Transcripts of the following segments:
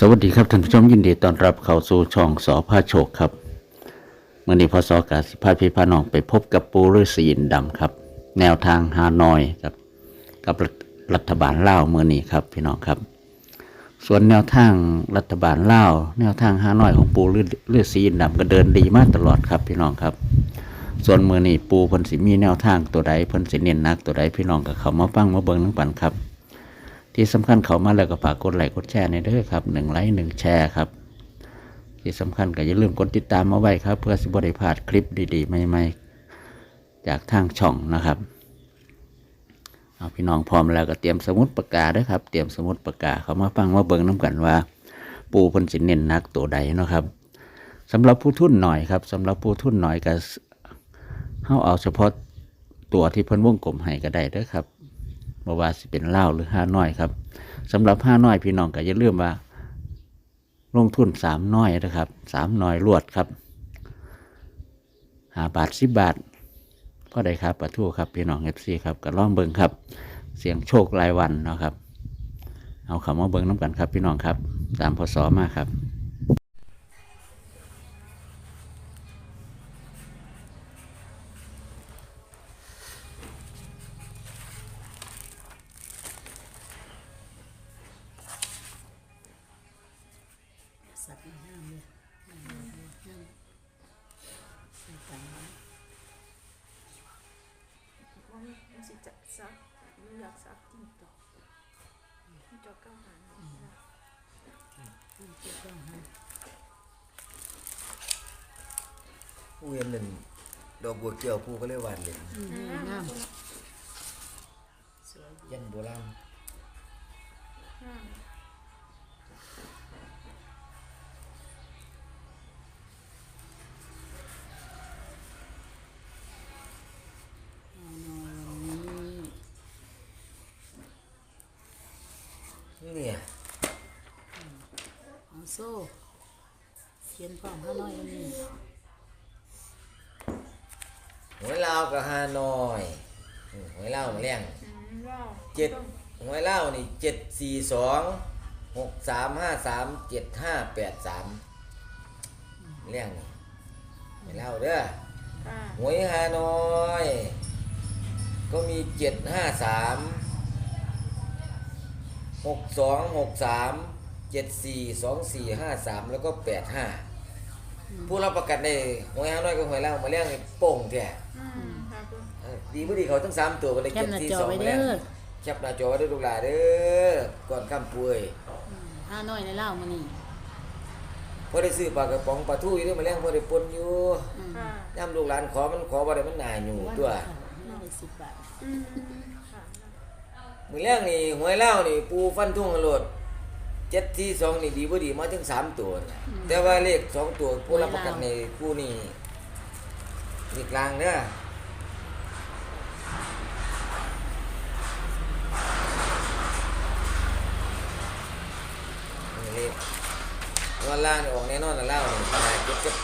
สวัสดีครับท่านผู้ชมยินดีต้อนรับเข้าสู่ช่องสอพาโชคครับเมื่อนี้พศกาสิพาพี่พาน้องไปพบกับปูฤาษีอินดำครับ แนวทางฮานอยครับ กับรัฐบาลเล่าเมื่อนี้ครับพี่น้องครับ ส่วนแนวทางรัฐบาลเล่าแนวทางฮานอยของปูฤาษีอินดำก็เดินดีมากตลอดครับพี่น้องครับ ส่วนเมื่อนี้ปูพิ่นสิมีแนวทางตัวใดพิ่นสิเน้นนักตัวใดพี่น้องก็เข้ามาฟังมาเบิ่งนํกันครับ ที่สำคัญเขามาแล้วก็ฝากกดไลค์กดแชร์ในเด้อครับหนึ่งไลค์หนึ่งแชร์ครับ ที่สำคัญก็อย่าลืมกดติดตามมาไว้ครับ เพื่อสิบได้พลาดคลิปดีๆ ใหม่ๆ จากทางช่องนะครับเอาพี่น้องพร้อมแล้วก็เตรียมสมุดปากกาด้วยครับ เตรียมสมุดปากกาเขามาฟังมาเบิ่งน้กันว่า ปูพิ่นสินเน้นนักตัวใดนะครับสำหรับผู้ทุนหน่อยครับสำหรับผู้ทุนหน่อยก็เฮาเอาเฉพาะตัวที่พิ่นวงกลมให้ก็ได้ด้อครับ บ่ว่าสิเป็นเล่าหรือห้าน้อยครับสำหรับห้าน้อยพี่น้องก็อย่าลืมว่า ลงทุนสามน้อยนะครับสามน้อยลวดครับหาบาทสิบบาทก็ได้ครับประทูครับพี่น้องเอฟซีครับก็ล่องเบิงครับ เสียงโชครายวันเนาะครับ เอาคำว่าเบิงน้ำกันครับพี่น้องครับ ตามพศมาครับ จะซักหนูอยากซักจิ้งจอกจิ้งจอกก็หาหนูไม่ได้ห้ามเก็บต้องห้ามผู้เห็นหนึ่งดอกบัวเกี่ยวผู้ก็เรียกวานเลยอืมนี่น้ำสวยยันโบราณ โซ่เขียนพร้อมห้าน้อยวันนี้หวยลาวกับฮานอยอืมหวยลาวมาเลี้ยงอืมว้าวเจ็ดหวยลาวนี่เจ็ดสี่สองหกสามห้าสามเจ็ดห้าแปดสามเลี้ยงนี่หวยลาวเด้อค่ะหวยฮานอย ก็มีเจ็ดห้าสามหกสองหกสาม เจ็ดสี่สองสี่ห้าสามแล้วก็แปดห้าผู้รับประกันในหวยฮานอยกับหวยลาวมาเลี้ยงนี่โป่งแท้อืมค่ะคุณเออดีบ่ดีเขาทั้งสามตัวไปเลยแคเก็ปบหน้าที่จอสองไว้ไปเด้แล้วอแคปหน้าจอไว้ด้วยลูกหลานเด้อก่อนข้ามป่วยอืมห้าน้อยในเล่ามานี่พอได้ซื้อปลากระป๋องปลาทูอยู่ด้วยมาแล้งพอได้ปนอยู่อืมค่ะย่ำลูกหลานขอมันขอบ่ได้มันหน่ายอยู่วันตัวละไม่ได้สิบบาทอืมค่ะมื้อแรงนี่หวยเล่าวนี่ปูฟันทุ่งกระโลด เจ็ดที่สองนี่ดีบ่ดีมาถึงสามตัวน่ะแต่ว่าเลขสองตัวผู้รับประกันในผู้นี่นี่กลางเด้อนี่เลขว่าล่างนี่ออกแน่นอนนะเล่านี่หาเจ็ดเจ็ด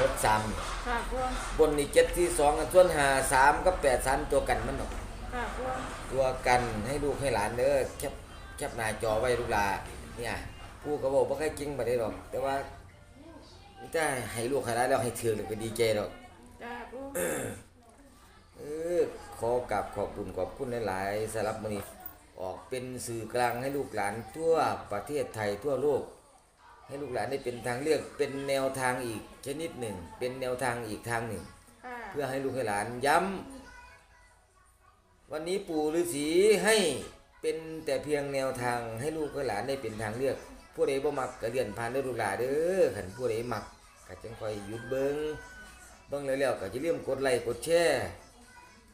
หกสามค่ะคุณบนนี่เจ็ดที่สองส่วนหาสามกับแปดสามตัวกันมันดอกค่ะคุณตัวกันให้ลูกให้หลานเด้อแคป แคปหน้าจอไว้ลูกหลานเนี่ยผู้ก็บอกว่าใครจริงบ่ได้หรอก แต่ว่าถ้าให้ลูกให้หลานแล้วให้ถือเลยก็ดีใจหรอกจ้าคุณเออขอกราบขอบคุณขอบคุณหลายๆสำหรับมื้อนี้ออกเป็นสื่อกลางให้ลูกหลานทั่วประเทศไทยทั่วโลก ให้ลูกหลานได้เป็นทางเลือกเป็นแนวทางอีกชนิดหนึ่ง เป็นแนวทางอีกทางหนึ่ง ค่ะเพื่อให้ลูกให้หลานย้ำวันนี้ปู่ฤาษีให้ เป็นแต่เพียงแนวทางให้ลูกให้หลานได้เป็นทางเลือก ผู้ใดบ่มักก็เลื่อนผ่านเด้อลูกหลานเด้อคันผู้ใดมักก็จังค่อยหยุดเบิ่งเบิ่งแล้วๆก็อย่าลืมกดไลค์กดแชร์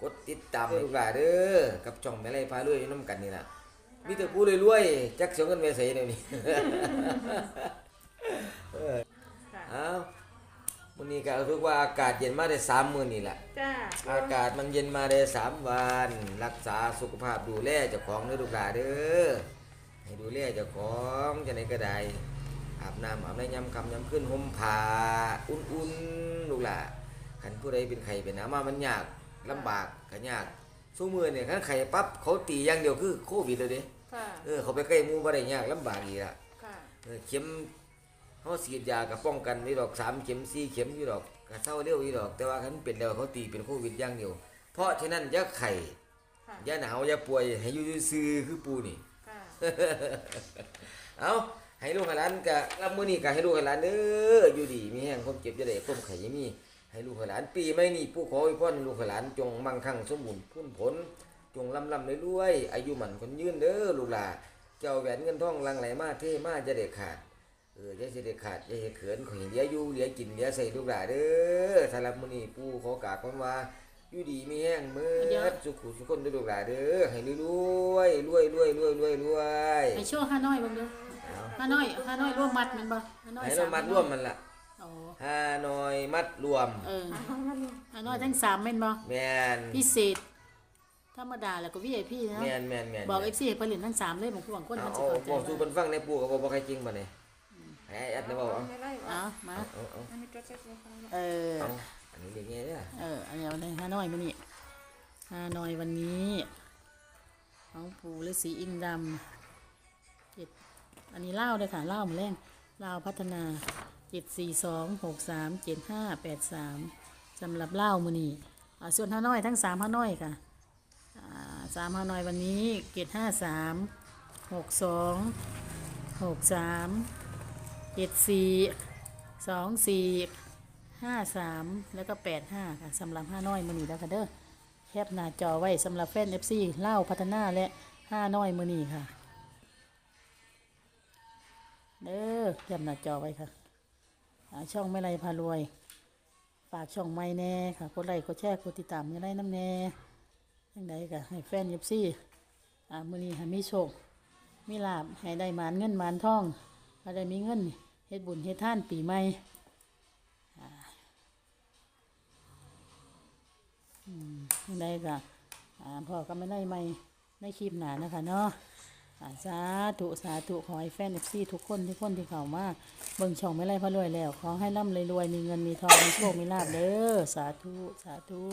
กดติดตามให้ลูกหลานเด้อกับช่องแม่ไร่พารวยอยู่นํกันนี่ล่ะมีแต่ผู้รวยๆจักเสียเงินไปไสเดี๋ยวนี้ค่ะเอ้า วันนี้ก็รู้สึกว่าอากาศเย็นมาได้สามมื้อนี่แหละ จ้าอากาศมันเย็นมาได้สามวัน รักษาสุขภาพดูแลเจ้าของเด้อลูกหลานเด้อให้ดูแลเจ้าของจะไหนก็ได้อาบน้ำอาบน้ำยำคำยำขึ้นห่มผ้าอุ่นๆลูกหลานคันผู้ใดเป็นไข้เป็นหน้ำมามันยากลำบากก็ยากสู้มือเนี่ยคันไข้ปั๊บเขาตีอย่างเดียวคือโควิดเลยเด้ค่ะ เออเขาไปใกล้หมู่บ่ได้ยากลำบากอีกละค่ะอเข็ม เฮาฉีดยาก็ป้องกันนี่ดอกสามเข็มสี่เข็มอยู่ดอกก็เศร้าเร็วอยู่ดอก แต่ว่าคันเป็นแล้วเขาตีเป็นโควิดอย่างเดียว เพราะฉะนั้นอย่าไข้ค่ะอย่าหนาวอย่าป่วยให้อยู่ซื่อๆคือปูนี่ ค่ะเอาให้ลูกให้หลานกะรับมื้อนี้กะให้ลูกให้หลานเด้ออยู่ดีมีแห้งความเจ็บจะได้ความไข้อย่ามี ให้ลูกให้หลานปีใหม่นี้ผู้ขออวยพรให้ลูกให้หลานจงมั่งคั่งสมบูรณ์พุ่นผล จงลำลำรวยๆอายุหมันคนยืนเด้อลูกหลานเจ้าแหวนเงินทองหลังไหลมาเทมาจะได้ขาด เอออย่าสิได้ขาดอย่าเฮ็ดเขินขอยเหลืออยู่เหลือกินเหลือใส่ลูกหลานเด้อสำหรับมื้อนี้ปู่ขอกราบคำว่าอยู่ดีมีแห้งเมื่อสุขุสุขคนเด้อลูกหลานเด้อให้รวยๆรวยๆรวยๆรวยๆรวยๆรวยไปโชว์ฮานอยบ้างเด้อเอาฮานอยฮานอยร่วมมัดแมันบ่ฮานอยให้สาเรามมัดร่วมมันล่ะโอ้ฮานอยมัดรวม เออฮานอยทั้งสามแม่นบ่แม่นพิเศษ ธรรมดาแล้วก็ VIP เนาะแม่นแม่นแม่นบอก FC ให้ผลิตทั้งสามเลยบางคนคนเอามันสิเอาเข้าใจบอกสู่เพิ่นฟังในปู่ก็บ่บ่ใครจริงบ่เนี่ย ให้ไอ้อัดนะบ่เอาไม่ไล่วะเอามา เอาเอาอันนี้ตัวเช็คเลยค่ะเออ เอาอันนี้เรียกไงเด้อเอออันนี้วันนี้ฮานอยมื้อนี้ฮานอยวันนี้ของปู่ฤาษีอินทร์ดำเจ็ดอันนี้เล่าวเลยค่ะเล่าวมาแรงเล่าวพัฒนาเจ็ดสี่สองหกสามเจ็ดห้าแปดสามสำหรับเล่าวมื้อนี้อ่าส่วนฮานอยทั้งสามฮานอยค่ะอ่าสามฮานอยวันนี้เจ็ดห้าสามหกสองหกสาม เจ็ดสี่สองสี่ห้าสามแล้วก็แปดห้าค่ะสำหรับห้าน้อยมือนีแล้วค่ะเด้อแคปหน้าจอไว้สำหรับแฟนเอฟซีเล่าพัฒนาและห้าน้อยมือนีค่ะเด้อแคปหน้าจอไว้ค่ะช่องไม่ไรพารวย ฝากช่องไม่แน่ค่ะกดไลค์กดแชร์กดติดตามไม่ไรน้ำแน่ยังไงค่ะให้แฟนเอฟซีมือนีห้มีโชคมีลาบให้ได้หมานเงินหมานทองให้ได้มีเงิน เฮ็ดบุญเฮ็ดท่านปีใหม่ยังไงก็พ่อก็ไม่ได้ไม่ในคลิปหนานะคะเนาะสาธุสาธุขอให้แฟนเอฟซีทุกคนทุกคนที่เข้ามาเบิ่งช่องไม่ไล่พระรวยแล้ว ขอให้ร่ำรวยๆมีเงินมีทองมีโชคมีลาภเด้อสาธุสาธุ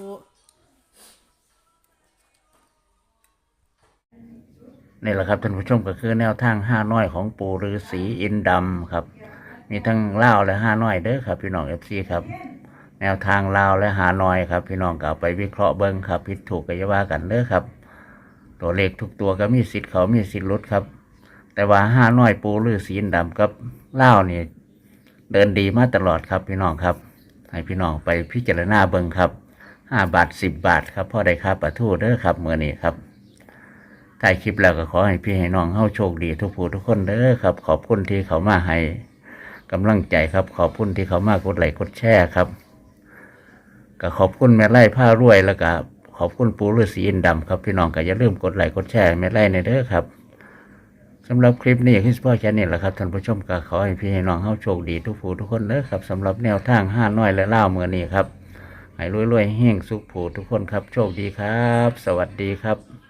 นี่แหละครับท่านผู้ชมก็คือแนวทางห้าน้อยของปู่ฤาษีอินดำครับ มีทั้งลาวและห้าน้อยเด้อครับพี่น้องเอฟซีครับ แนวทางลาวและหาน้อยครับ พี่น้องก็เอาไปวิเคราะห์เบิ้งครับผิดถูกก็อย่าว่ากันเด้อครับ ตัวเลขทุกตัวก็มีสิทธิ์เขามีสิทธิ์ลดครับ แต่ว่าห้าน้อยปูฤาษีอินทร์ดำกับลาวนี่เดินดีมาตลอดครับพี่น้องครับ ให้พี่น้องไปพิจารณาเบิ้งครับห้าบาทสิบบาทครับพ่อได้ครับปะทูเด้อครับเมื่อนี้ครับถ่ายคลิปแล้วก็ขอให้พี่ให้น้องเฮาโชคดีทุกผู้ทุกคนเด้อครับ ขอบคุณที่เขามาให้ กำลังใจครับ ขอบคุณที่เขามากดไลค์กดแชร์ครับก็ขอบคุณแม่ไร่ผ้ารวยแล้วก็ขอบคุณปูฤาษีอินทร์ดำครับพี่น้องก็อย่าลืมกดไลค์กดแชร์แม่ไร่ในเด้อครับสำหรับคลิปนี้คริสพ่อแค่นี้แหละครับท่านผู้ชมก็ขอให้พี่ให้น้องเฮาโชคดีทุกผู้ทุกคนเด้อครับสำหรับแนวทางห้าน้อยและเล่าเมื่อนี้ครับให้รวยๆเฮงสุขผู้ทุกคนครับ โชคดีครับ สวัสดีครับ